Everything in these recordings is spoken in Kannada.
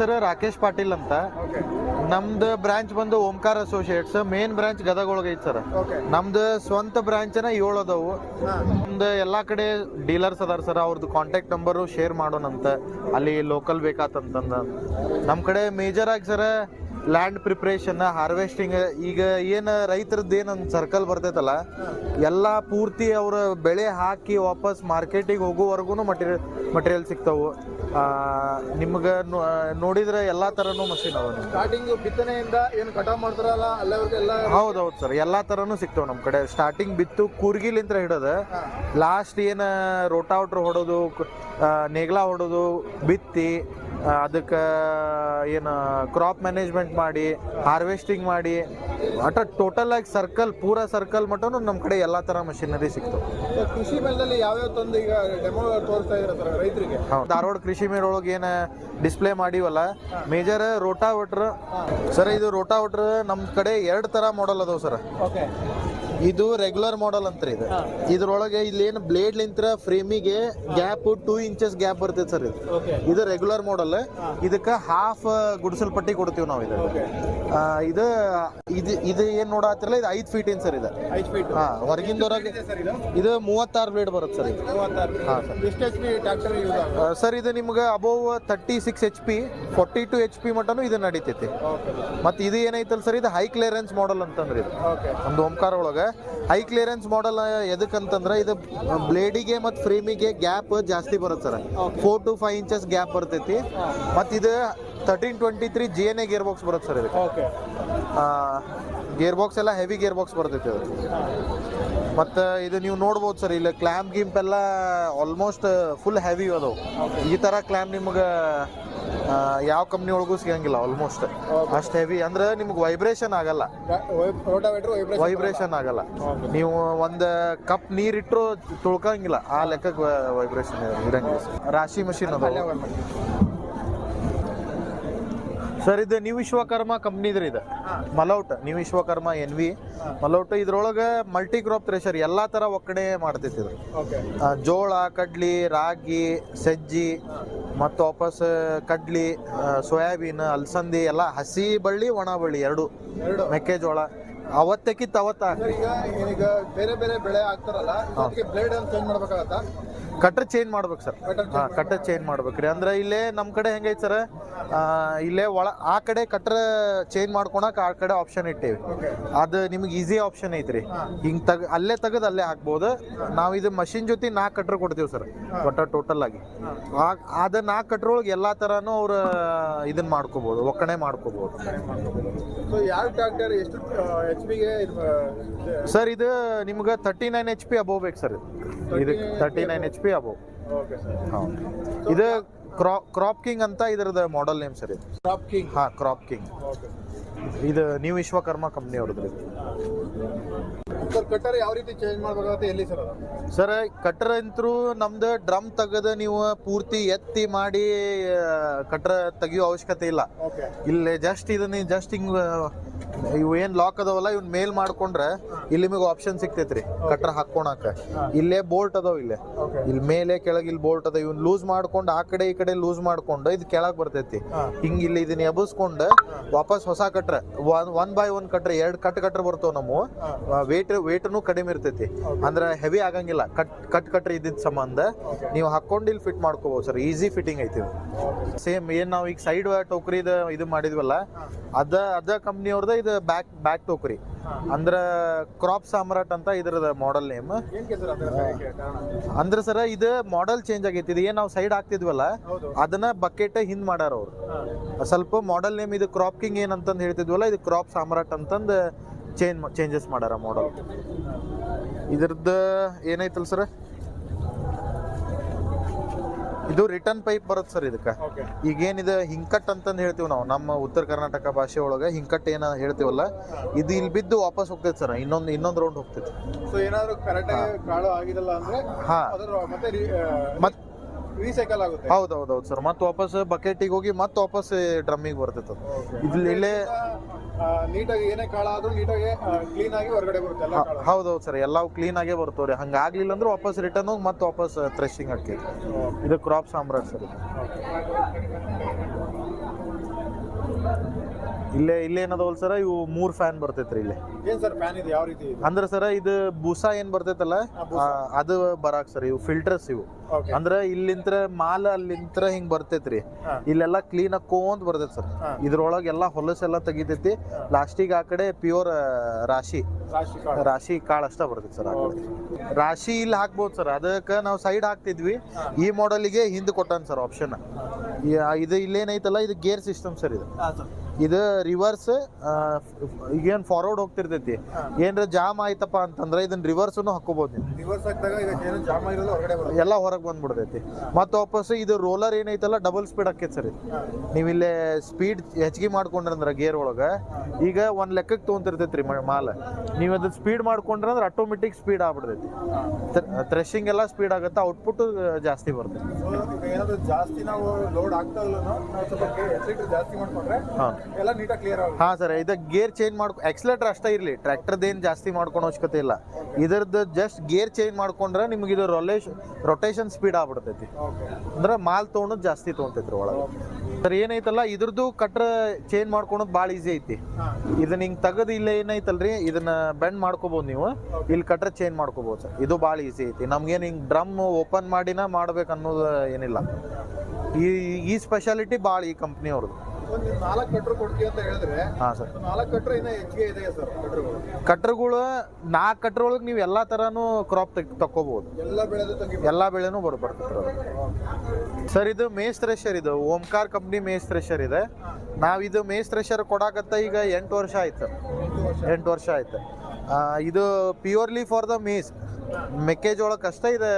ಸರ್ ರಾಕೇಶ್ ಪಾಟೀಲ್ ಅಂತ. ನಮ್ದು ಬ್ರಾಂಚ್ ಬಂದು Omkara associates. Main branch Gadag ಐತಿ ಸರ್ ನಮ್ದು ಸ್ವಂತ ಬ್ರಾಂಚ್ನ ಏಳು ಅದಾವು. ನಮ್ದು ಎಲ್ಲಾ ಕಡೆ ಡೀಲರ್ಸ್ ಅದಾರ ಸರ್. ಅವ್ರದ್ದು ಕಾಂಟ್ಯಾಕ್ಟ್ ನಂಬರು ಶೇರ್ ಮಾಡೋಣಂತ. ಅಲ್ಲಿ ಲೋಕಲ್ ಬೇಕಾತಂತಂದ. ನಮ್ಮ ಕಡೆ ಮೇಜರ್ ಆಗಿ ಸರ್ ಲ್ಯಾಂಡ್ ಪ್ರಿಪ್ರೇಷನ್ ಹಾರ್ವೆಸ್ಟಿಂಗ್ ಈಗ ಏನು ರೈತರದ್ದು ಏನು ಸರ್ಕಲ್ ಬರ್ತೈತಲ್ಲ ಎಲ್ಲ ಪೂರ್ತಿ ಅವರ ಬೆಳೆ ಹಾಕಿ ವಾಪಸ್ ಮಾರ್ಕೆಟಿಗೆ ಹೋಗೋವರೆಗೂ ಮಟೀರಿಯಲ್ ಮಟೀರಿಯಲ್ ಸಿಗ್ತಾವು. ನಿಮ್ಗೆ ನೋಡಿದ್ರೆ ಎಲ್ಲಾ ಥರನೂ ಮಷಿನ್ ಅವ ಸ್ಟಾರ್ಟಿಂಗ್ ಬಿತ್ತನೆಯಿಂದ ಏನು ಕಟಾವ್ ಮಾಡ್ತಾರಲ್ಲ ಅಲ್ಲಿವರೆಗೆ ಎಲ್ಲ ಹೌದೌದು ಸರ್ ಎಲ್ಲಾ ಥರನೂ ಸಿಗ್ತಾವ ನಮ್ಮ ಕಡೆ. ಸ್ಟಾರ್ಟಿಂಗ್ ಬಿತ್ತು ಕೂರ್ಗಿಲಿಂತ್ರ ಹಿಡೋದು ಲಾಸ್ಟ್ ಏನು ರೋಟಾವ್ಟ್ರ್ ಹೊಡೋದು ನೇಗ್ಲಾ ಹೊಡೋದು ಬಿತ್ತಿ ಅದಕ್ಕೆ ಏನು ಕ್ರಾಪ್ ಮ್ಯಾನೇಜ್ಮೆಂಟ್ ಮಾಡಿ ಹಾರ್ವೆಸ್ಟಿಂಗ್ ಮಾಡಿ ಅಟ ಟೋಟಲ್ ಆಗಿ ಸರ್ಕಲ್ ಪೂರ ಸರ್ಕಲ್ ಮಟ್ಟನು ನಮ್ಮ ಕಡೆ ಎಲ್ಲ ಥರ ಮಷಿನರಿ ಸಿಕ್ತು ಕೃಷಿ ಮೇಳದಲ್ಲಿ ಯಾವ್ಯಾವ ತಂದು ಈಗ ಡೆಮೋ ತೋರಿಸ್ತಾ ಸರ್ ರೈತರಿಗೆ? ಧಾರವಾಡ ಕೃಷಿ ಮೇಳೊಳಗೆ ಏನು ಡಿಸ್ಪ್ಲೇ ಮಾಡಿವಲ್ಲ ಮೇಜರ್ ರೋಟಾವಟ್ರ್ ಸರ್ ಇದು ರೋಟಾವಟ್ರ್ ನಮ್ಮ ಕಡೆ ಎರಡು ಥರ ಮಾಡೆಲ್ ಅದಾವೆ ಸರ್. ಓಕೆ ಇದು ರೆಗ್ಯುಲರ್ ಮಾಡೆಲ್ ಅಂತ ಇದು. ಇದ್ರೊಳಗೆ ಇಲ್ಲೇನು ಬ್ಲೇಡ್ ಲಿಂತ್ರ ಫ್ರೇಮಿಗೆ ಗ್ಯಾಪ್ ಟೂ ಇಂಚಸ್ ಗ್ಯಾಪ್ ಬರ್ತೈತೆ ಸರ್ ಇದು. ಇದು ರೆಗ್ಯುಲರ್ ಮಾಡೆಲ್ ಇದಕ್ಕೆ ಹಾಫ್ ಗುಡಿಸಲ್ ಪಟ್ಟಿ ಕೊಡ್ತೀವಿ ನಾವು ಇದು ಇದು ಇದು ಇದು ಏನ್ ನೋಡತ್ತಿರಲ್ಲ ಇದು ಐದು ಫೀಟ್ ಇನ್ ಸರ್ ಇದು. ಹಾ ಹೊರಗಿಂದ ಹೊರಗೆ ಇದು ಮೂವತ್ತಾರು ಬ್ಲೇಡ್ ಬರುತ್ತೆ ಸರ್ ಇದು. ಮೂವತ್ತಾರು. ಸರ್ ಸರ್ ಇದು ನಿಮ್ಗೆ above thirty six H P forty two H P mutton ಇದು ನಡೀತೈತಿ. ಮತ್ತೆ ಇದು ಏನೈತಲ್ಲ ಸರ್ ಇದು ಹೈ ಕ್ಲಿಯರೆನ್ಸ್ ಮಾಡೆಲ್ ಅಂತಂದ್ರೆ ಇದು. ನಮ್ದು ಓಂಕಾರ ಒಳಗೆ. ಹೈ ಕ್ಲಿಯರೆನ್ಸ್ ಮಾಡೆಲ್ ಎದಕ್ಕಂತಂದ್ರೆ ಇದು ಬ್ಲೇಡಿಗೆ ಮತ್ತು ಫ್ರೇಮಿಗೆ ಗ್ಯಾಪ್ ಜಾಸ್ತಿ ಬರುತ್ತೆ sir. Four to five inches gap ಬರ್ತೈತಿ. ಮತ್ತು ಇದು thirteen twenty three G N A gear box ಬರುತ್ತೆ ಸರ್ ಇದು ಗೇರ್ ಬಾಕ್ಸ್ ಎಲ್ಲ ಹೆವಿ ಗೇರ್ ಬಾಕ್ಸ್ ಬರ್ತೈತಿ ಅದು. ಮತ್ತು ಇದು ನೀವು ನೋಡ್ಬೋದು ಸರ್ ಇಲ್ಲಿ ಕ್ಲ್ಯಾಮ್ ಗಿಂಪ್ ಎಲ್ಲ ಆಲ್ಮೋಸ್ಟ್ ಫುಲ್ ಹೆವಿ ಅದಾವು. ಈ ಥರ ಕ್ಲ್ಯಾಮ್ ನಿಮ್ಗೆ ಯಾವ ಕಂಪ್ನಿ ಒಳಗೂ ಸಿಗಂಗಿಲ್ಲ ಆಲ್ಮೋಸ್ಟ್ ಅಷ್ಟು ಹೆವಿ ಅಂದ್ರೆ ನಿಮ್ಗೆ ವೈಬ್ರೇಷನ್ ಆಗಲ್ಲ. ವೈಬ್ರೇಷನ್ ವೈಬ್ರೇಷನ್ ಆಗಲ್ಲ. ನೀವು ಒಂದು ಕಪ್ ನೀರಿಟ್ಟರು ತುಳ್ಕಂಗಿಲ್ಲ. ಆ ಲೆಕ್ಕಕ್ಕೆ ವೈಬ್ರೇಷನ್ ಇರಂಗಿಲ್ಲ. ರಾಶಿ ಮಷಿನ್ ಅದ. ಸರ್ ಇದು ನೀವು ವಿಶ್ವಕರ್ಮ ಕಂಪ್ನಿದ್ರಿ ಇದು. ಮಲೌಟ್ ನೀವು ವಿಶ್ವಕರ್ಮ ಎನ್ ವಿ. ಮಲೌಟ್ ಇದ್ರೊಳಗೆ ಮಲ್ಟಿ ಕ್ರಾಪ್ ಥ್ರೆಷರ್ ಎಲ್ಲಾ ತರ ಒಕ್ಕಣೆ ಮಾಡ್ತೈತಿ ಇದು. ಜೋಳ ಕಡ್ಲಿ ರಾಗಿ ಸಜ್ಜಿ ಮತ್ತು ವಾಪಸ್ ಕಡ್ಲಿ ಸೋಯಾಬೀನ್ ಅಲಸಂದಿ ಎಲ್ಲ ಹಸಿ ಬಳ್ಳಿ ಒಣ ಬಳ್ಳಿ ಎರಡು. ಮೆಕ್ಕೆಜೋಳ. ಅವತ್ತಕ್ಕಿತ್ತು ಅವತ್ತ ಈಗ ಬೇರೆ ಬೇರೆ ಬೆಳೆ ಆಗ್ತಾರಲ್ಲ ಅದಕ್ಕೆ ಬ್ಲೇಡ್ ಅಂತ ಚೇಂಜ್ ಮಾಡ್ಬೇಕಾಗತ್ತಾ? ಕಟ್ರ್ ಚೇಂಜ್ ಮಾಡ್ಬೇಕು ಸರ್ ಹಾಂ ಚೇಂಜ್ ಚೇಂಜ್ ಮಾಡ್ಬೇಕ್ರಿ. ಅಂದ್ರೆ ಇಲ್ಲೇ ನಮ್ಮ ಕಡೆ ಹೆಂಗೈತೆ ಸರ್ ಇಲ್ಲೇ ಒಳ ಆ ಕಡೆ ಕಟ್ರ ಚೇಂಜ್ ಮಾಡ್ಕೊಳಕ್ ಆ ಕಡೆ ಆಪ್ಷನ್ ಇಟ್ಟೇವಿ. ಅದು ನಿಮ್ಗೆ ಈಸಿ ಆಪ್ಷನ್ ಐತ್ರಿ. ಹಿಂಗೆ ತಗ ಅಲ್ಲೇ ತೆಗೆದು ಅಲ್ಲೇ ಹಾಕ್ಬೋದು. ನಾವು ಇದು ಮಷಿನ್ ಜೊತೆ ನಾಲ್ಕು ಕಟ್ರ್ ಕೊಡ್ತೀವಿ ಸರ್ ಒಟ್ಟ ಟೋಟಲ್ ಆಗಿ. ಅದ ನಾಲ್ಕು ಕಟ್ರ್ ಒಳಗೆ ಎಲ್ಲಾ ತರಾನು ಅವ್ರ ಇದನ್ನ ಮಾಡ್ಕೋಬಹುದು ಒಕ್ಕಣೆ ಮಾಡ್ಕೋಬಹುದು ಸರ್ ಇದು ನಿಮ್ಗೆ thirty nine H P above ಬೇಕು ಸರ್ ಇದು thirty nine H P above okay sir crop king ಅಂತ ಇದ್ರದ ಮಾಡಲ್ ನೇಮ್ ಸರ್ ಇದು. ಕ್ರಾಪ್ ಕಿಂಗ್ ಹಾ ಕ್ರಾಪ್ ಕಿಂಗ್ ಇದು ನೀವು ವಿಶ್ವಕರ್ಮ ಕಂಪ್ನಿ ಅವ್ರದ್ದು. ಸರ್ ಕಟ್ಟರ್ ಯಾವ ರೀತಿ ಚೇಂಜ್ ಮಾಡ್ಬೇಕಾಗತ್ತೆ ಎಲ್ಲಿ ಸರ್ ಸರ್ ಕಟ್ರ ಅಂತರೂ ನಮ್ದು ಡ್ರಮ್ ತೆಗೆದು ನೀವು ಪೂರ್ತಿ ಎತ್ತಿ ಮಾಡಿ ಕಟ್ಟರ್ ತೆಗಿಯೋ ಅವಶ್ಯಕತೆ ಇಲ್ಲ. ಇಲ್ಲಿ ಜಸ್ಟ್ ಇದನ್ನ ಜಸ್ಟ್ ಹಿಂಗ್ ಇವು ಏನ್ ಲಾಕ್ ಅದಾವಲ್ಲ ಇವ್ನ ಮೇಲ್ ಮಾಡ್ಕೊಂಡ್ರೆ ಇಲ್ಲಿ ನಿಮಗೆ ಆಪ್ಷನ್ ಸಿಕ್ತೈತ್ರಿ ಕಟ್ರ ಹಾಕೋಣಾಕ ಇಲ್ಲೇ ಬೋಲ್ಟ್ ಅದಾವ ಇಲ್ಲೇ. ಇಲ್ಲಿ ಮೇಲೆ ಕೆಳಗೆ ಇಲ್ಲಿ ಬೋಲ್ಟ್ ಅದಾವ. ಇವ್ನ ಲೂಸ್ ಮಾಡ್ಕೊಂಡು ಆ ಕಡೆ ಈ ಕಡೆ ಲೂಸ್ ಮಾಡ್ಕೊಂಡು ಇದು ಕೆಳಗ್ ಬರ್ತೈತಿ. ಹಿಂಗ ಇಲ್ಲಿ ಇದನ್ನ ಎಬಸ್ಕೊಂಡು ವಾಪಸ್ ಹೊಸ cutter one by one cutter ಎರಡ್ ಕಟ್ ಕಟ್ರ ಬರ್ತಾವ ನಮ್ಮ. ವೇಟ್ ವೇಟ್ನು ಕಡಿಮೆ ಇರ್ತೈತಿ. ಅಂದ್ರ ಹೆವಿ ಆಗಂಗಿಲ್ಲ. ಕಟ್ ಕಟ್ ಕಟ್ರ ಇದ್ದಿದ್ ಸಂಬಂಧ ನೀವು ಹಾಕೊಂಡು ಇಲ್ಲಿ ಫಿಟ್ ಮಾಡ್ಕೋಬಹುದು ಸರ್. ಈಸಿ ಫಿಟ್ಟಿಂಗ್ ಐತಿ ಸೇಮ್ ಏನ್ ನಾವ್ ಈಗ ಸೈಡ್ ಟೋಕ್ರಿದ ಇದು ಮಾಡಿದ್ವಲ್ಲ ಅದ ಅದ ಕಂಪ್ನಿ ಅವ್ರದ ಇದು ಬ್ಯಾಕ್ ಬ್ಯಾಕ್ ಟೋಕ್ರಿ ಅಂದ್ರ ಕ್ರಾಪ್ ಸಾಮ್ರಾಟ್ ಅಂತ ಇದ್ರದ ಮಾಡೆಲ್ ನೇಮ್ ಅಂದ್ರೆ ಸರ್ ಇದು ಮಾಡೆಲ್ ಚೇಂಜ್ ಆಗೈತಿ. ಇದು ಏನ್ ನಾವು ಸೈಡ್ ಹಾಕ್ತಿದ್ವಲ್ಲ ಅದನ್ನ ಬಕೆಟ್ ಹಿಂದ್ ಮಾಡಾರ ಅವ್ರು. ಸ್ವಲ್ಪ ಮಾಡೆಲ್ ನೇಮ್ ಇದು ಕ್ರಾಪ್ ಕಿಂಗ್ ಏನಂತಂದ್ ಹೇಳ್ತಿದ್ವಲ್ಲ ಇದು ಕ್ರಾಪ್ ಸಾಮ್ರಾಟ್ ಅಂತಂದ್ ಚೇಂಜ್ ಚೇಂಜಸ್ ಮಾಡ್ಯಾರ ಮಾಡೆಲ್ ಇದ್ರದ ಏನೈತಲ್ ಸರ್? ಇದು ರಿಟರ್ನ್ ಪೈಪ್ ಬರುತ್ತೆ ಸರ್ ಇದಕ್ಕೆ. ಈಗ ಈಗೇನಿದೆ ಹಿಂಕಟ್ ಅಂತಂದು ಹೇಳ್ತೀವಿ ನಾವು. ನಮ್ಮ ಉತ್ತರ ಕರ್ನಾಟಕ ಭಾಷೆ ಒಳಗೆ ಹಿಂಕಟ್ ಏನ ಹೇಳ್ತೀವಲ್ಲ ಇದು ಇಲ್ಲಿ ಬಿದ್ದು ವಾಪಸ್ ಹೋಗ್ತೈತೆ ಸರ್. ಇನ್ನೊಂದು ಇನ್ನೊಂದು ರೌಂಡ್ ಹೋಗ್ತೈತೆ. ಸೊ ಏನಾದರೂ ಕರೆಕ್ಟಾಗಿ ಕಾಳು ಆಗಿದಲ್ಲ ಅಂದ್ರೆ ಹಾ. ಮತ್ತೆ ಮತ್ ರೀಸೈಕಲ್ ಆಗುತ್ತೆ. ಹೌದು ಹೌದು ಹೌದು ಸರ್. ಮತ್ತೆ ವಾಪಸ್ ಬಕೆಟಿಗೆ ಹೋಗಿ ಮತ್ತೆ ವಾಪಸ್ ಡ್ರಮ್ಮಿಗೆ ಬರ್ತೈತೆ ಅದು. ಇಲ್ಲಿ ಇಲ್ಲೇ ನೀಟಾಗಿ ಏನೇ ಕಾಳ ಆದ್ರೂ ನೀಟಾಗಿ ಕ್ಲೀನ್ ಆಗಿ ಹೊರಗಡೆ ಬರುತ್ತೆ ಎಲ್ಲ ಹೌದು ಸರ್ ಸರ್. ಎಲ್ಲವೂ ಕ್ಲೀನ್ ಆಗೇ ಬರ್ತಾವ್ರಿ. ಹಂಗಾಗ್ಲಿಲ್ಲ ಅಂದ್ರೆ ವಾಪಸ್ ರಿಟರ್ನ್ ಹೋಗಿ ಮತ್ತೆ ವಾಪಸ್ ಥ್ರೆಶಿಂಗ್ ಹಾಕೈತಿ ಇದು ಕ್ರಾಪ್ ಸಾಮ್ರಾಜ್ಯ ಸರ್. ಇಲ್ಲೇ ಇಲ್ಲೇ ಏನದವಲ್ ಸರ? ಇವು ಮೂರು ಫ್ಯಾನ್ ಬರ್ತೈತ್ರಿ ಇಲ್ಲಿ. ಏನ್ ಸರ್ ಫ್ಯಾನ್ ಇದು? ಯಾವ ರೀತಿ ಇದೆ? ಅಂದ್ರೆ ಸರ ಇದು ಬೂಸಾ ಏನ್ ಬರ್ತೈತಲ್ಲ? ಆ, ಅದು ಬರಾಕ್ ಸರ್ ಇವು ಫಿಲ್ಟರ್ಸ್ ಇವು. ಅಂದ್ರೆ ಅಂದ್ರ ಇಲ್ಲಿಂತ್ರ ಮಾಲ್ ಅಲ್ಲಿಂತ್ರ ಹಿಂಗ್ ಬರ್ತೈತ್ರಿ. ಹಾ. ಇಲ್ಲೆಲ್ಲ ಕ್ಲೀನ್ ಹಾಕೋಂತ ಬರ್ತೈತಿ ಸರ್. ಹಾ. ಇದ್ರೊಳಗೆ ಎಲ್ಲ ಹೊಲಸೆಲ್ಲ ತೆಗಿತೈತಿ. ಲಾಸ್ಟಿಗೆ ಆ ಕಡೆ ಪ್ಯೂರ್ ರಾಶಿ. ರಾಶಿ ಕಾರ್ಡ್ ರಾಶಿ ಕಾಳು ಅಷ್ಟ ಬರ್ತೈತಿ ಸರ್ ಆ ಕಡೆ. ರಾಶಿ ಇಲ್ಲಿ ಹಾಕ್ಬೋದು ಸರ್. ಅದಕ್ಕೆ ನಾವು ಸೈಡ್ ಹಾಕ್ತಿದ್ವಿ. ಈ ಮಾಡೆಲ್ಗೆ ಹಿಂದೆ ಕೊಟ್ಟನ್ ಸರ್ ಆಪ್ಷನ್ ಇದು ಇಲ್ಲೇನೈತಲ್ಲ ಇದು ಗೇರ್ ಸಿಸ್ಟಮ್ ಸರ್ ಇದು. ಇದು ರಿವರ್ಸ್ ಈಗೇನು ಫಾರ್ವರ್ಡ್ ಹೋಗ್ತಿರ್ತೈತಿ. ಏನ್ರ ಜಾಮ್ ಆಯ್ತಪ್ಪ ಅಂತಂದ್ರೆ ಇದನ್ನ ರಿವರ್ಸ್ ಹಾಕೋಬಹುದು ಎಲ್ಲ ಹೊರಗೆ ಬಂದ್ಬಿಡ್ತೈತಿ. ಮತ್ತೆ ವಾಪಸ್ ಇದು ರೋಲರ್ ಏನೈತಲ್ಲ ಡಬಲ್ ಸ್ಪೀಡ್ ಆಕೈತಿ ಸರಿ ನೀವಿಲ್ಲೇ ನೀವು ಇಲ್ಲೇ ಸ್ಪೀಡ್ ಹೆಚ್ಚಿಗೆ ಮಾಡ್ಕೊಂಡ್ರಂದ್ರ ಗೇರ್ ಒಳಗೆ. ಈಗ ಒಂದ್ ಲೆಕ್ಕಕ್ಕೆ ತೊಗೊಂತಿರ್ತೈತ್ರಿ ಮಾಲ್. ನೀವು ಅದು ಸ್ಪೀಡ್ ಮಾಡ್ಕೊಂಡ್ರಂದ್ರೆ ಆಟೋಮೆಟಿಕ್ ಸ್ಪೀಡ್ ಆಗ್ಬಿಡ್ತೈತಿ. ಥ್ರೆಶಿಂಗ್ ಎಲ್ಲ ಸ್ಪೀಡ್ ಆಗುತ್ತೆ ಔಟ್ಪುಟ್ ಜಾಸ್ತಿ ಬರುತ್ತೆ. ಜಾಸ್ತಿ ನಾವು ಲೋಡ್ ಆಗ್ತಾ ಇಲ್ಲ ಜಾಸ್ತಿ ಮಾಡ್ಕೊಂಡ್ರೆ ಹಾಂ. ಎಲ್ಲ ನೀಟಾಗಿ ಕ್ಲಿಯರ್ ಆಗುತ್ತೆ ಹಾ ಸರ್ ಇದು ಗೇರ್ ಚೇಂಜ್ ಮಾಡ್ಕೊ ಎಕ್ಸಲೇಟರ್ ಅಷ್ಟೇ ಇರಲಿ ಟ್ರ್ಯಾಕ್ಟರ್ದೇನು ಜಾಸ್ತಿ ಮಾಡ್ಕೊಳೋ ಅವಶ್ಯಕತೆ ಇಲ್ಲ. ಇದರದ್ದು ಜಸ್ಟ್ ಗೇರ್ ಚೇಂಜ್ ಮಾಡ್ಕೊಂಡ್ರೆ ನಿಮ್ಗೆ ಇದು ರೊಲೇಶ್ ರೊಟೇಷನ್ ಸ್ಪೀಡ್ ಆಗ್ಬಿಡ್ತೈತಿ. ಅಂದ್ರೆ ಮಾಲ್ ತೊಗೊಳೋದು ಜಾಸ್ತಿ ತೊಗೊಂತೈತ್ರಿ ಒಳಗೆ. ಸರ್ ಏನೈತಲ್ಲ ಇದ್ರದ್ದು ಕಟ್ರ ಚೇಂಜ್ ಮಾಡ್ಕೊಳೋದು ಭಾಳ ಈಸಿ ಐತಿ. ಇದನ್ನ ಹಿಂಗೆ ತೆಗೆದು ಇಲ್ಲ ಏನೈತಲ್ರಿ ಇದನ್ನ ಬೆಂಡ್ ಮಾಡ್ಕೋಬಹುದು ನೀವು. ಇಲ್ಲಿ ಕಟ್ರ ಚೇಂಜ್ ಮಾಡ್ಕೋಬಹುದು ಸರ್. ಇದು ಭಾಳ ಈಸಿ ಐತಿ. ನಮ್ಗೇನು ಹಿಂಗೆ ಡ್ರಮ್ ಓಪನ್ ಮಾಡಿನ ಮಾಡ್ಬೇಕು ಅನ್ನೋದು ಏನಿಲ್ಲ. ಈ ಈ ಸ್ಪೆಷಾಲಿಟಿ ಭಾಳ ಈ ಕಂಪ್ನಿ ಅವ್ರದ್ದು. ಒಂದು ನಾಲ್ಕು ಕಟ್ರು ಕೊಡ್ತೀವಿ ಅಂತ ಹೇಳಿದ್ರೆ ಹಾಂ ಸರ್. ನಾಲ್ಕು ಕಟ್ರು ಇನ್ನೂ ಹೆಚ್ಚಿಗೆ ಇದೆ ಸರ್ ಕಟ್ರುಗಳು ಕಟ್ರಗಳು ನಾಲ್ಕು ನೀವು ಎಲ್ಲಾ ತರಾನು ಕ್ರಾಪ್ ತಕ್ಕೋಬಹುದು ಎಲ್ಲ ಬೆಳೆದು ತೆಗಿ ಎಲ್ಲಾ ಬೆಳೆನೂ ಬರ್ ಬರ್ತದೆ ಸರ್ ಇದು ಮೇಸ್ ಥ್ರೆಷರ್ ಇದು. ಓಂಕಾರ್ ಕಂಪ್ನಿ ಮೇಸ್ ಥ್ರೆಷರ್ ಇದೆ. ನಾವ್ ಇದು ಮೇಸ್ ಥ್ರೆಷರ್ ಕೊಡಾಕತ್ತ ಈಗ ಎಂಟು ವರ್ಷ ಆಯ್ತು. ಎಂಟು ವರ್ಷ. ಆಯ್ತು. ಇದು ಪ್ಯೂರ್ಲಿ ಫಾರ್ ದ ಮೇಸ್ ಮೆಕ್ಕೆಜೋಳಕ್ಕೆ ಅಷ್ಟೇ ಇದು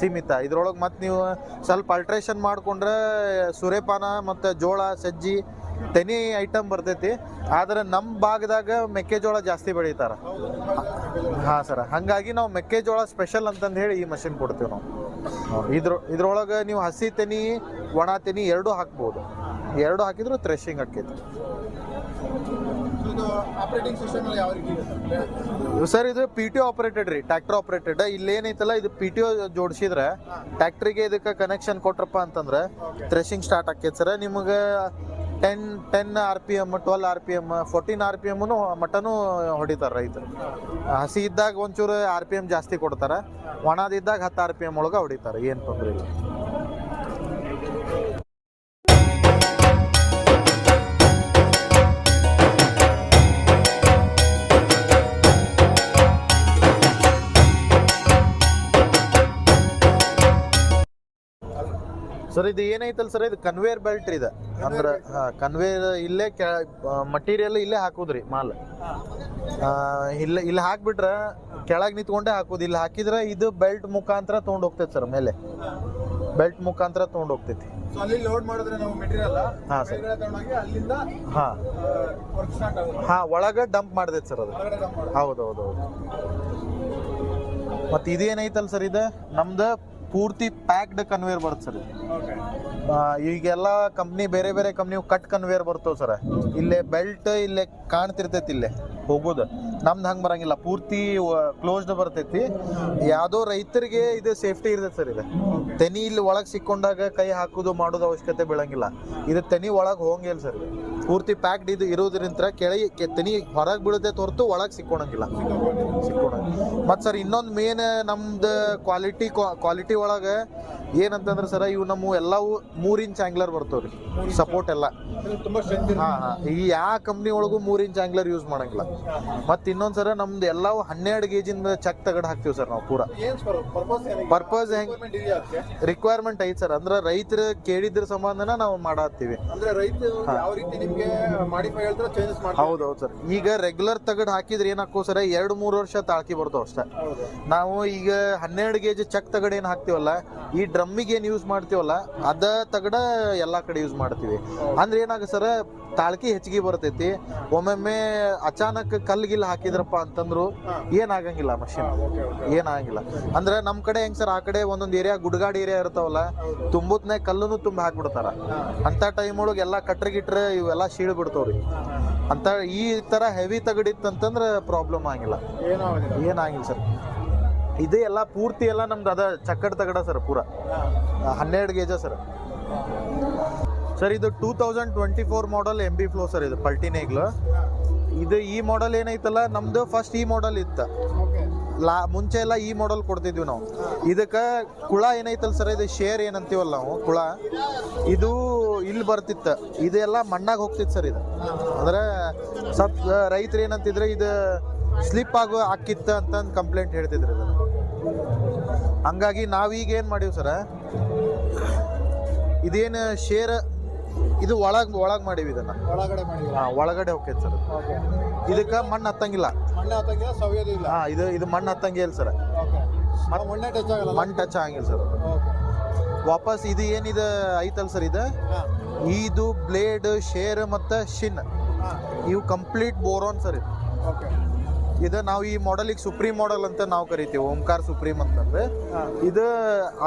ಸೀಮಿತ. ಇದ್ರೊಳಗೆ ಮತ್ತೆ ನೀವು ಸ್ವಲ್ಪ ಅಲ್ಟ್ರೇಷನ್ ಮಾಡ್ಕೊಂಡ್ರೆ ಸೂರ್ಯಪಾನ ಮತ್ತು ಜೋಳ, ಸಜ್ಜಿ, ತೆನಿ ಐಟಮ್ ಬರ್ತೈತಿ. ಆದರೆ ನಮ್ಮ ಭಾಗದಾಗ ಮೆಕ್ಕೆಜೋಳ ಜಾಸ್ತಿ ಬೆಳೀತಾರ. ಹಾಂ ಸರ್. ಹಾಗಾಗಿ ನಾವು ಮೆಕ್ಕೆಜೋಳ ಸ್ಪೆಷಲ್ ಅಂತಂದು ಹೇಳಿ ಈ ಮಷಿನ್ ಕೊಡ್ತೀವಿ ನಾವು. ಇದ್ರ ಇದ್ರೊಳಗೆ ನೀವು ಹಸಿ ತೆನಿ, ಒಣ ತೆನಿ ಎರಡೂ ಹಾಕ್ಬೋದು. ಎರಡು ಹಾಕಿದ್ರು ಥ್ರೆಶಿಂಗ್ ಆಕೈತಿ. ಸರ್ ಇದು ಪಿ ಟಿ ಆಪರೇಟೆಡ್ ರೀ ಟ್ರ್ಯಾಕ್ಟರ್ ಆಪರೇಟೆಡ್ ಇಲ್ಲೇನೈತಲ್ಲ ಇದು ಪಿ ಟಿ ಜೋಡಿಸಿದ್ರೆ ಟ್ರ್ಯಾಕ್ಟ್ರಿಗೆ ಇದಕ್ಕೆ ಕನೆಕ್ಷನ್ ಕೊಟ್ರಪ್ಪ ಅಂತಂದ್ರೆ ಥ್ರೆಶಿಂಗ್ ಸ್ಟಾರ್ಟ್ ಆಕೈತೆ ಸರ್. ನಿಮಗೆ ten ten R P M twelve R P M fourteen R P ಎಮ್ನು ಮಟನು ಹೊಡಿತಾರೆ ರೈತರು. ಹಸಿ ಇದ್ದಾಗ ಒಂಚೂರು ಆರ್ ಪಿ ಎಂ ಜಾಸ್ತಿ ಕೊಡ್ತಾರೆ ಒಣದಿದ್ದಾಗ ಹತ್ತು ಆರ್ ಪಿ ಎಂ ಒಳಗೆ ಹೊಡಿತಾರೆ ಏನು ತೊಂದರೆ ಇಲ್ಲ. ಸರ್ ಇದು ಏನೈತಲ್ಲ ಸರ್ ಇದು ಕನ್ವೇರ್ ಬೆಲ್ಟ್ ಇದೆ. ಅಂದ್ರೆ ಕನ್ವೇರ್ ಇಲ್ಲೇ ಮಟೀರಿಯಲ್ ಇಲ್ಲೇ ಹಾಕುದ್ರಿ ಮಾಲ್. ಇಲ್ಲ ಇಲ್ಲಿ ಹಾಕ್ಬಿಟ್ರೆ ಕೆಳಗೆ ನಿಂತ್ಕೊಂಡೇ ಹಾಕೋದು. ಇಲ್ಲಿ ಹಾಕಿದ್ರೆ ಇದು ಬೆಲ್ಟ್ ಮುಖಾಂತರ ತೊಗೊಂಡು ಹೋಗ್ತೈತೆ ಸರ್ ಮೇಲೆ. ಬೆಲ್ಟ್ ಮುಖಾಂತರ ತೊಗೊಂಡು ಹೋಗ್ತೈತಿ. ಹಾ, ಒಳಗೆ ಡಂಪ್ ಮಾಡ್ದೈತೆ ಸರ್ ಅದು. ಹೊರಗಡೆ dump ಮಾಡೋದು. ಹೌದು ಹೌದು ಹೌದು ಮತ್ತೆ ಇದೇನೈತಲ್ಲ ಸರ್ ಇದು? ನಮ್ದು ಪೂರ್ತಿ ಪ್ಯಾಕ್ಡ್ ಕನ್ವೇರ್ ಬರುತ್ತೆ ಸರ್ ಈಗೆಲ್ಲ ಕಂಪ್ನಿ ಬೇರೆ ಬೇರೆ ಕಂಪ್ನಿ ಕಟ್ ಕನ್ವೇರ್ ಬರ್ತವೆ ಸರ್. ಇಲ್ಲೇ ಬೆಲ್ಟ್ ಇಲ್ಲೇ ಕಾಣ್ತಿರ್ತೈತಿ ಇಲ್ಲೇ. ಹೋಗೋದು ನಮ್ದು ಹಂಗೆ ಬರಂಗಿಲ್ಲ. ಪೂರ್ತಿ ಕ್ಲೋಸ್ಡ್ ಬರ್ತೈತಿ. ಯಾವುದೋ ರೈತರಿಗೆ ಇದು ಸೇಫ್ಟಿ ಇರ್ತೈತೆ ಸರ್ ಇದು. ತೆನಿ ಇಲ್ಲಿ ಒಳಗೆ ಸಿಕ್ಕೊಂಡಾಗ ಕೈ ಹಾಕೋದು ಮಾಡೋದು ಅವಶ್ಯಕತೆ ಬೀಳಂಗಿಲ್ಲ. ಇದು ತೆನಿ ಒಳಗೆ ಹೋಗಂಗಿಲ್ಲ ಸರ್ ಇದು. ಪೂರ್ತಿ ಪ್ಯಾಕ್ಡ್ ಇದು ಇರೋದ್ರಿಂದ ಕೆಳಗೆ ತನಿ ಹೊರಗೆ ಬೀಳದೆ ಹೊರತು ಒಳಗೆ ಸಿಕ್ಕೊಳಂಗಿಲ್ಲ. ಸಿಕ್ಕೊಳಂಗಿಲ್ಲ. ಮತ್ತು ಸರ್ ಇನ್ನೊಂದು ಮೇನ್ ನಮ್ದು ಕ್ವಾಲಿಟಿ ಕ್ವಾಲಿಟಿ ಒಳಗೆ ಏನಂತಂದ್ರೆ ಸರ್ ಇವು ನಮ್ಮ ಎಲ್ಲವೂ ಮೂರು ಇಂಚ್ ಆಂಗ್ಲರ್ ರೀ ಸಪೋರ್ಟ್ ಎಲ್ಲ. ಹಾಂ ಹಾ. ಈ ಯಾವ ಕಂಪ್ನಿ ಒಳಗೂ ಮೂರ್ ಇಂಚ್ ಆಂಗ್ಲರ್ ಯೂಸ್ ಮಾಡಂಗಿಲ್ಲ. ಮತ್ತು ಇನ್ನೊಂದು ಸರ ನಮ್ದು ಎಲ್ಲಾವು ಹನ್ನೆರಡು ಗೇಜಿಂದ ಚೆಕ್ ತಗಡ್ ಹಾಕ್ತಿವಿ ಸರ್ ನಾವು ಪೂರಾ. ಪರ್ಪಸ್ ಹೆಂಗೆ? ರಿಕ್ವೈರ್ಮೆಂಟ್ ಐತೆ ಸರ್ ಅಂದ್ರೆ ರೈತರು ಕೇಳಿದ್ರ ಸಂಬಂಧನ ನಾವು ಮಾಡತ್ತೀವಿ. ನಿಮ್ಗೆ ಮಾಡಿಫೈ ಹೇಳ್ತಾರೆ ಚೇಂಜಸ್ ಮಾಡ್ತಾರೆ ಹೌದು ಹೌದು ಸರ್. ಈಗ ರೆಗ್ಯುಲರ್ ತಗಡ್ ಹಾಕಿದ್ರೆ ಏನಾಕೋ ಸರ್ ಎರಡು ಮೂರು ವರ್ಷ ತಾಳ್ಕಿ ಬರ್ತಾವ ಅಷ್ಟೇ. ನಾವು ಈಗ ಹನ್ನೆರಡು ಕೆ ಜಿ ಚೆಕ್ ತಗಡ್ ಏನು ಹಾಕ್ತಿವಲ್ಲ ಈ ಡ್ರಮ್ಮಿಗೆ ಏನು ಯೂಸ್ ಮಾಡ್ತೀವಲ್ಲ ಅದ ತಗಡ ಎಲ್ಲಾ ಕಡೆ ಯೂಸ್ ಮಾಡ್ತೀವಿ. ಅಂದ್ರೆ ಏನಾಗ ಸರ್ ತಾಳ್ಕಿ ಹೆಚ್ಚಿಗೆ ಬರ್ತೈತಿ. ಒಮ್ಮೊಮ್ಮೆ ಅಚಾನಕ್ ಕಲ್ಲು ಗಿಲ್ ಹಾಕಿದ್ರಪ್ಪ ಅಂತಂದ್ರು. ಏನಾಗಂಗಿಲ್ಲ ಮಷಿನ್ ಏನಾಗಂಗಿಲ್ಲ ಅಂದ್ರೆ ನಮ್ ಕಡೆ ಹೆಂಗ್ ಸರ್ ಆ ಕಡೆ ಒಂದೊಂದ್ ಏರಿಯಾ ಗುಡ್ಗಾಡ್ ಏರಿಯಾ ಇರ್ತಾವಲ್ಲ ತುಂಬುತ್ನೇ ಕಲ್ಲುನು ತುಂಬ ಹಾಕ್ಬಿಡ್ತಾರ. ಅಂತ ಟೈಮ್ ಒಳಗೆ ಎಲ್ಲಾ ಕಟ್ರ ಗಿಟ್ರ ಇವೆಲ್ಲ ಶೀಳ್ ಬಿಡ್ತಾವ್ರಿ. ಅಂತ ಈ ತರ ಹೆವಿ ತಗಡಿತ್ತಂತಂದ್ರ ಪ್ರಾಬ್ಲಮ್ ಆಗಿಲ್ಲ ಏನಾಗಿಲ್ಲ ಸರ್ ಇದು ಎಲ್ಲ ಪೂರ್ತಿ ಎಲ್ಲ ನಮ್ದು ಅದ ಚಕ್ಕಡ್ ತಗಡ ಸರ್ ಪೂರ. ಹನ್ನೆರಡು ಗೇಜ ಸರ್ ಸರ್ ಇದು two thousand twenty four model M B plough sir ಇದು ಪಲ್ಟಿನೇಗ್ಲು ಇದು ಈ ಮಾಡಲ್ ಏನೈತಲ್ಲ, ನಮ್ದು ಫಸ್ಟ್ ಈ ಮಾಡಲ್ ಇತ್ತು. ಲಾ, ಮುಂಚೆ ಎಲ್ಲ ಈ ಮಾಡಲ್ ಕೊಡ್ತಿದ್ವಿ ನಾವು. ಇದಕ್ಕೆ ಕುಳ ಏನೈತಲ್ಲ ಸರ್ ಇದು ಶೇರ್ ಏನಂತೀವಲ್ಲ ನಾವು, ಕುಳ. ಇದು ಇಲ್ಲಿ ಬರ್ತಿತ್ತು. ಇದೆಲ್ಲ ಮಣ್ಣಾಗ ಹೋಗ್ತಿತ್ತು ಸರ್ ಇದು. ಅಂದ್ರೆ ಸತ್ ರೈತರು ಏನಂತಿದ್ರೆ, ಇದು ಸ್ಲಿಪ್ ಆಗೋ, ಹಾಕಿತ್ತ ಅಂತ ಕಂಪ್ಲೇಂಟ್ ಹೇಳ್ತಿದ್ರು ಇದು ಹಂಗಾಗಿ ನಾವೀಗ ಏನು ಮಾಡೀವಿ ಸರ ಇದೇನು ಶೇರ್ ಇದು ಒಳಗ್ ಒಳಗ್ ಮಾಡಿವಿ ಇದನ್ನ. ಒಳಗಡೆ ಮಾಡಿ ಹಾ, ಒಳಗಡೆ ಹೋಗ್ತೈತೆ ಸರ್ ಓಕೆ. ಇದಕ್ಕೆ ಮಣ್ಣು ಹತ್ತಂಗಿಲ್ಲ. ಮಣ್ಣು ಸವಿಯೋದು ಇಲ್ಲ. ಹಾ ಇದು ಇದು ಮಣ್ಣು ಹತ್ತಂಗಿಲ್ಲ ಸರ್. ಓಕೆ. ಮಣ್ಣೆ ಟಚ್ ಆಗಲ್ಲ ಮಣ್ಣು ಟಚ್ ಆಗಂಗಿಲ್ಲ ಸರ್. ಓಕೆ. ವಾಪಸ್ ಇದು ಏನಿದೆ ಐತಲ್ ಸರ್ ಇದು? ಇದು ಬ್ಲೇಡ್ ಶೇರ್ ಮತ್ತು ಶಿನ್ ಇವು ಕಂಪ್ಲೀಟ್ ಬೋರೋನ್ ಸರ್ ಇದು. ಓಕೆ. ಇದು ನಾವು ಈ ಮಾಡೆಲಿಗೆ ಸುಪ್ರೀಂ ಮಾಡೆಲ್ ಅಂತ ನಾವು ಕರಿತೀವಿ ಓಂಕಾರ ಸುಪ್ರೀಂ ಅಂತಂದ್ರೆ. ಇದು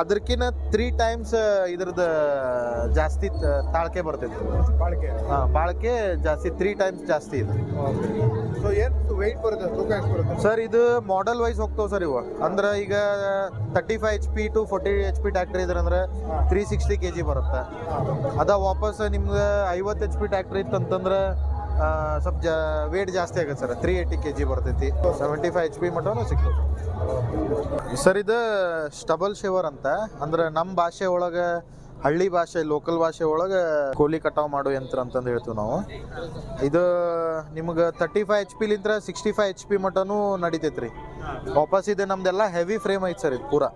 ಅದಕ್ಕಿಂತ ತ್ರೀ ಟೈಮ್ಸ್ ಇದ್ರದ್ದು ಜಾಸ್ತಿ ತಾಳ್ಕೆ ಬರ್ತೈತಿ. ಬಾಳಿಕೆ. ಹಾಂ ಬಾಳ್ಕೆ ಜಾಸ್ತಿ ತ್ರೀ ಟೈಮ್ಸ್ ಜಾಸ್ತಿ ಇದೆ. ಸೊ ಏನು ವೆಯ್ಟ್ ಬರುತ್ತೆ ತೂಕ ಎಷ್ಟು ಬರುತ್ತೆ? ಸರ್ ಇದು ಮಾಡೆಲ್ ವೈಸ್ ಹೋಗ್ತಾವ ಸರ್ ಇವು. ಅಂದ್ರೆ ಈಗ thirty five H P to forty H P tractor ಇದ್ರಂದ್ರೆ three sixty K G ಬರುತ್ತೆ. ಅದ ವಾಪಸ್ ನಿಮ್ಗೆ ಐವತ್ತು ಎಚ್ ಪಿ ಟ್ಯಾಕ್ಟ್ರಿ ಇತ್ತಂತಂದ್ರೆ ಸ್ವಲ್ಪ ಜಾ ವೇಟ್ ಜಾಸ್ತಿ ಆಗುತ್ತೆ sir. Three eighty K G ಬರ್ತೈತಿ. ಸೆವೆಂಟಿ ಫೈವ್ ಎಚ್ ಪಿ ಮಟನು ಸಿಗ್ತದೆ. ಸರ್, ಇದು ಸ್ಟಬಲ್ ಶೇವರ್ ಅಂತ. ಅಂದ್ರೆ ನಮ್ಮ ಭಾಷೆ ಒಳಗೆ, ಹಳ್ಳಿ ಭಾಷೆ ಲೋಕಲ್ ಭಾಷೆ ಒಳಗೆ ಕೋಲಿ ಕಟಾವ್ ಮಾಡೋ ಯಂತ್ರ ಅಂತಂದು ಹೇಳ್ತೀವಿ ನಾವು. ಇದು ನಿಮ್ಗೆ ತರ್ಟಿ ಫೈವ್ ಎಚ್ ಪಿಲಿಂತ್ರ ಸಿಕ್ಸ್ಟಿ ಫೈವ್ ಎಚ್ ಪಿ ಮಟನು ನಡಿತೈತೆ ರೀ ವಾಪಸ್ ಇದೆ ನಮ್ದೆಲ್ಲ ಹೆವಿ ಫ್ರೇಮ್ ಐತೆ ಸರ್, ಇದು ಪೂರಾ.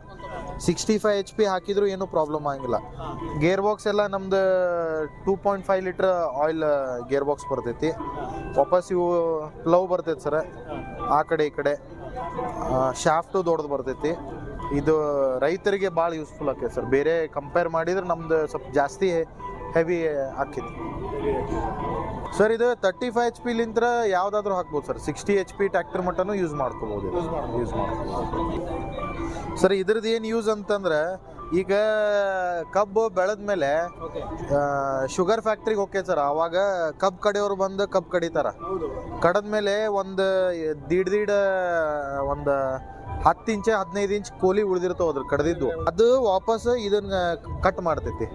ಸಿಕ್ಸ್ಟಿ ಫೈವ್ ಎಚ್ ಪಿ ಹಾಕಿದ್ರು ಏನು ಪ್ರಾಬ್ಲಮ್ ಆಗಿಲ್ಲ ಗೇರ್ ಬಾಕ್ಸ್ ಎಲ್ಲ ನಮ್ದು two point five litre oil gear box ಬರ್ತೈತಿ. ವಾಪಸ್ ಇವು ಪ್ಲವ್ ಬರ್ತೈತಿ ಸರ್. ಆ ಕಡೆ ಈ ಕಡೆ. ಶಾಫ್ಟು ದೊಡ್ಡದು ಬರ್ತೈತಿ. ಇದು ರೈತರಿಗೆ ಭಾಳ ಯೂಸ್ಫುಲ್ ಆಕೈತೆ ಸರ್. ಬೇರೆ ಕಂಪೇರ್ ಮಾಡಿದ್ರೆ ನಮ್ದು ಸ್ವಲ್ಪ ಜಾಸ್ತಿ ಹೆವಿ ಆಕೈತಿ. ಸರ್ ಇದು ತರ್ಟಿ ಫೈವ್ ಎಚ್ ಪಿಲಿಂತ್ರ ಯಾವುದಾದ್ರೂ ಹಾಕ್ಬೋದು sir. Sixty H P tractor ಮಟ್ಟನು use ಮಾಡ್ಕೋಬೋದು. ಯೂಸ್ ಮಾಡ್ಕೋಬೋದು. ಸರ್ ಇದ್ರದ್ದು ಏನು ಯೂಸ್ ಅಂತಂದ್ರೆ ಈಗ ಕಬ್ಬು ಬೆಳೆದ್ಮೇಲೆ ಮೇಲೆ ಶುಗರ್ ಫ್ಯಾಕ್ಟ್ರಿಗೆ ಹೋಗ್ತೈತೆ ಸರ್ ಅವಾಗ ಕಬ್ಬು ಕಡೆಯವ್ರು ಬಂದು ಕಬ್ಬು ಕಡಿತಾರ. ಹೌದು. ಕಡದ್ಮೇಲೆ ಒಂದು ದೀಡ್ ದೀಡ್ ಒಂದು ಹತ್ತು ಇಂಚ ಹದಿನೈದು ಇಂಚ್ ಕೋಲಿ ಉಳಿದಿರ್ತಾವ ಅದ್ರ ಕಡ್ದಿದ್ದು. ಅದು ವಾಪಸ್ ಇದನ್ನ ಕಟ್ ಮಾಡ್ತೈತಿ.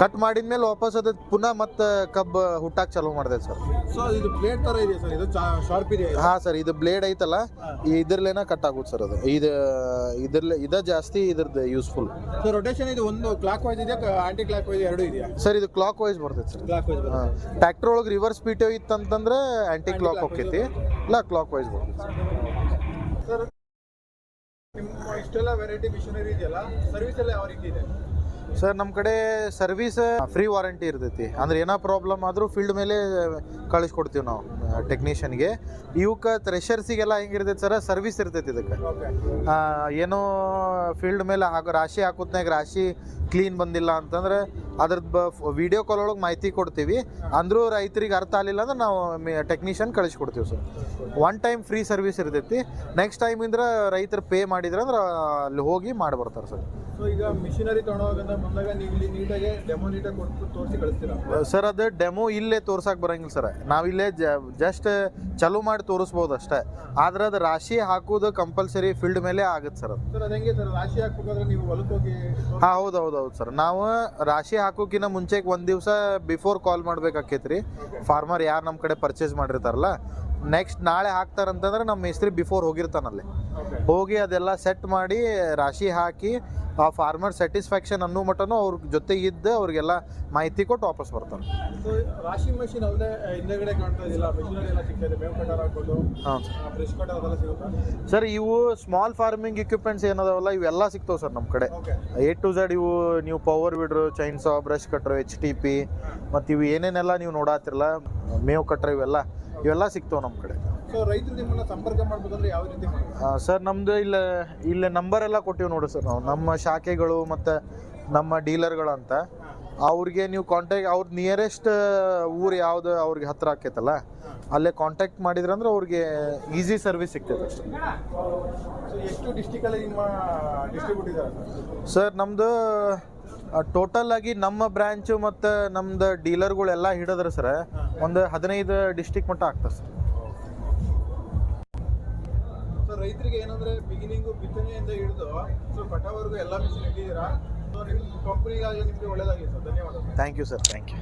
ಹಾಂ ಮಾಡಿದ ಮೇಲೆ ವಾಪಸ್ ಅದು ಪುನಃ ಮತ್ತೆ ಕಬ್ಬು ಹುಟ್ಟಾಕ್ ಚಾಲೂ ಮಾಡಿದೆ ಸರ್. ಸೊ ಇದು ಪ್ಲೇಟ್ ತರ ಇದೆ ಸರ್. ಇದು ಶಾರ್ಪ್ ಇದೆ ಹಾ ಸರ್ ಇದು ಬ್ಲೇಡ್ ಐತಲ್ಲ ಇದ್ರಲ್ಲೇನ ಕಟ್ ಆಗುತ್ತೆ ಸರ್ ಅದು. ಇದು ಇದ್ರಲ್ಲೇ ಇದ ಜಾಸ್ತಿ ಇದ್ರದ್ದು ಯೂಸ್ಫುಲ್ ಸೊ ರೊಟೇಷನ್ ಇದು ಒಂದು ಕ್ಲಾಕ್ ವೈಸ್ ಇದೆ ಆಂಟಿ ಕ್ಲಾಕ್ ವೈಸ್ ಎರಡು ಇದೆಯಾ? ಸರ್ ಇದು ಕ್ಲಾಕ್ ವೈಸ್ ಬರ್ತೈತೆ ಸರ್. ಕ್ಲಾಕ್ ವೈಸ್ ಟ್ರ್ಯಾಕ್ಟರ್ ಒಳಗೆ ರಿವರ್ಸ್ ಪಿ ಟಿ ಇತ್ತಂತಂದ್ರೆ ಆಂಟಿ ಕ್ಲಾಕ್ ಹೋಗ್ತೈತಿ. ಇಲ್ಲ ಕ್ಲಾಕ್ ವೈಸ್ ಬರ್ತದೆ ಸರ್ ನಿಮ್ಮ ಇಷ್ಟೆಲ್ಲ ವೆರೈಟಿ ಮಿಷನರಿ ಇದೆಯಲ್ಲ ಸರ್ವಿಸ್ ಎಲ್ಲ ಯಾವ ರೀತಿ ಇದೆ? ಸರ್ ನಮ್ಮ ಕಡೆ ಸರ್ವಿಸ್ ಫ್ರೀ ವಾರಂಟಿ ಇರ್ತೈತಿ. ಅಂದ್ರೆ ಏನೋ ಪ್ರಾಬ್ಲಮ್ ಆದರೂ ಫೀಲ್ಡ್ ಮೇಲೆ ಕಳಿಸ್ಕೊಡ್ತೀವಿ ನಾವು ಟೆಕ್ನಿಷಿಯನ್ಗೆ ಇವಕ್ಕೆ ಥ್ರೆಷರ್ಸಿಗೆಲ್ಲ ಹೆಂಗಿರ್ತೈತೆ ಸರ್ ಸರ್ವಿಸ್ ಇರ್ತೈತಿ ಇದಕ್ಕೆ. ಏನೋ ಫೀಲ್ಡ್ ಮೇಲೆ ಹಾಕೋ ರಾಶಿ ಹಾಕೋತ್ನಾಗ ರಾಶಿ ಕ್ಲೀನ್ ಬಂದಿಲ್ಲ ಅಂತಂದ್ರೆ ಅದ್ರದ್ದು ಬ ವಿಡಿಯೋ ಕಾಲ್ ಒಳಗೆ ಮಾಹಿತಿ ಕೊಡ್ತೀವಿ. ಅಂದರೂ ರೈತರಿಗೆ ಅರ್ಥ ಆಗಲಿಲ್ಲ ಅಂದ್ರೆ ನಾವು ಟೆಕ್ನಿಷಿಯನ್ ಕಳಿಸ್ಕೊಡ್ತೀವಿ sir. One time free service ಇರ್ತೈತಿ. ನೆಕ್ಸ್ಟ್ ಟೈಮಿಂದ್ರೆ ರೈತರು ಪೇ ಮಾಡಿದ್ರೆ ಅಂದ್ರೆ ಅಲ್ಲಿ ಹೋಗಿ ಮಾಡಿ ಬರ್ತಾರೆ ಸರ್. ಸೊ ಈಗ ಮಿಷಿನರಿ ತೊಗೊಂಡೋಗಂತ ಬಂದಾಗ ನೀವು ಇಲ್ಲಿ ನೀಟಾಗಿ ಡೆಮೋ ನೀಟಾಗಿ ಕೊಟ್ಟು ತೋರಿಸಿ ಕಳಿಸ್ತೀರಾ? ಸರ್ ಅದು ಡೆಮೋ ಇಲ್ಲೇ ತೋರ್ಸಕ್ಕೆ ಬರಂಗಿಲ್ಲ ಸರ್. ನಾವಿಲ್ಲೇ ಜಸ್ಟ್ ಚಾಲೂ ಮಾಡಿ ತೋರಿಸ್ಬೋದು ಅಷ್ಟೇ. ಆದ್ರೆ ಅದು ರಾಶಿ ಹಾಕೋದು ಕಂಪಲ್ಸರಿ ಫೀಲ್ಡ್ ಮೇಲೆ ಆಗುತ್ತೆ ಸರ್ ಅದು. ಸರ್ ಅದು ಹೆಂಗೆ ಸರ್? ರಾಶಿ ಹಾಕ್ಬೇಕಾದ್ರೆ ನೀವು ಹೊಲಕ್ಕೆ ಹೋಗಿ ಹಾಂ ಹೌದು ಹೌದು ಹೌದು ಸರ್. ನಾವು ರಾಶಿ ಹಾಕೋಕಿನ ಮುಂಚೆಗೆ ಒಂದು ದಿವಸ ಬಿಫೋರ್ ಕಾಲ್ ಮಾಡ್ಬೇಕಾಕೈತ್ರಿ. ಫಾರ್ಮರ್ ಯಾರು ನಮ್ಮ ಕಡೆ ಪರ್ಚೇಸ್ ಮಾಡಿರ್ತಾರಲ್ಲ ನೆಕ್ಸ್ಟ್ ನಾಳೆ ಹಾಕ್ತಾರಂತಂದ್ರೆ ನಮ್ಮ ಮೇಸ್ತ್ರಿ ಬಿಫೋರ್ ಹೋಗಿರ್ತಾನಲ್ಲಿ. ಹೋಗಿ ಅದೆಲ್ಲ ಸೆಟ್ ಮಾಡಿ ರಾಶಿ ಹಾಕಿ ಆ ಫಾರ್ಮರ್ ಸ್ಯಾಟಿಸ್ಫ್ಯಾಕ್ಷನ್ ಅನ್ನೋ ಮಟ್ಟನೂ ಅವ್ರ ಜೊತೆಗೆ ಇದ್ದು ಅವ್ರಿಗೆಲ್ಲ ಮಾಹಿತಿ ಕೊಟ್ಟು ವಾಪಸ್ ಬರ್ತಾನೆ. ಸೊ ರಾಶಿಂಗ್ ಮಷಿನ್ ಅಲ್ಲದೆ ಹಿಂದೆಗಡೆ ಕಾಣ್ತಾ ಸರ್ ಇವು ಸ್ಮಾಲ್ ಫಾರ್ಮಿಂಗ್ ಇಕ್ವಿಪ್ಮೆಂಟ್ಸ್ ಏನದಾವಲ್ಲ ಇವೆಲ್ಲ ಸಿಗ್ತಾವೆ ಸರ್ ನಮ್ಮ ಕಡೆ. ಎ ಟು ಝಡ್ ಇವು ನೀವು power weeder chain saw brush cutter H T P ಮತ್ತು ಇವು ಏನೇನೆಲ್ಲ ನೀವು ನೋಡಾತಿರಲ್ಲ ಮೇವು ಕಟ್ರ ಇವೆಲ್ಲ ಇವೆಲ್ಲ ಸಿಗ್ತಾವೆ ನಮ್ಮ ಕಡೆ. ಸೊ ರೈತರು ನಿಮ್ಮನ್ನ ಸಂಪರ್ಕ ಮಾಡ್ಬೇಕಂದ್ರೆ ಯಾವ ರೀತಿ? ಸರ್ ನಮ್ದು ಇಲ್ಲ ಇಲ್ಲಿ ನಂಬರ್ ಎಲ್ಲ ಕೊಟ್ಟಿವಿ ನೋಡಿ ಸರ್ ನಾವು. ನಮ್ಮ ಶಾಖೆಗಳು ಮತ್ತು ನಮ್ಮ ಡೀಲರ್ಗಳು ಅಂತ. ಅವ್ರಿಗೆ ನೀವು ಕಾಂಟ್ಯಾಕ್ಟ್ ಅವ್ರ ನಿಯರೆಸ್ಟ್ ಊರು ಯಾವುದು ಅವ್ರಿಗೆ ಹತ್ರ ಆಕೈತಲ್ಲ ಅಲ್ಲೇ ಕಾಂಟ್ಯಾಕ್ಟ್ ಮಾಡಿದ್ರಂದ್ರೆ ಅವ್ರಿಗೆ ಈಸಿ ಸರ್ವಿಸ್ ಸಿಗ್ತೈತೆ ಅಷ್ಟೇ. ಎಷ್ಟು ಡಿಸ್ಟಿಕಲ್ಲಿ ನಿಮ್ಮ ಡಿಸ್ಟ್ರಿಬ್ಯೂಟ್ ಸರ್? ನಮ್ಮದು ಟೋಟಲ್ ಆಗಿ ನಮ್ಮ ಬ್ರಾಂಚ್ ಮತ್ತು ನಮ್ದು ಡೀಲರ್ಗಳೆಲ್ಲ ಹಿಡಿದ್ರೆ ಸರ್ ಒಂದು ಹದಿನೈದು ಡಿಸ್ಟಿಕ್ ಮಟ್ಟ ಆಗ್ತದೆ ಸರ್. ಸೊ ರೈತರಿಗೆ ಏನಂದ್ರೆ ಬಿಗಿನಿಂಗು ಬಿತ್ತನೆಯಿಂದ ಹಿಡಿದು ಸೊ ಕಟಾವರೆಗೂ ಎಲ್ಲ ಮಿಷಿನ್ ಇಟ್ಟಿದ್ದೀರಾ ನಿಮ್ಮ ಕಂಪ್ನಿಗಾಗಿ ನಿಮಗೆ ಒಳ್ಳೇದಾಗಿದೆ ಸರ್. ಧನ್ಯವಾದ thank you sir thank you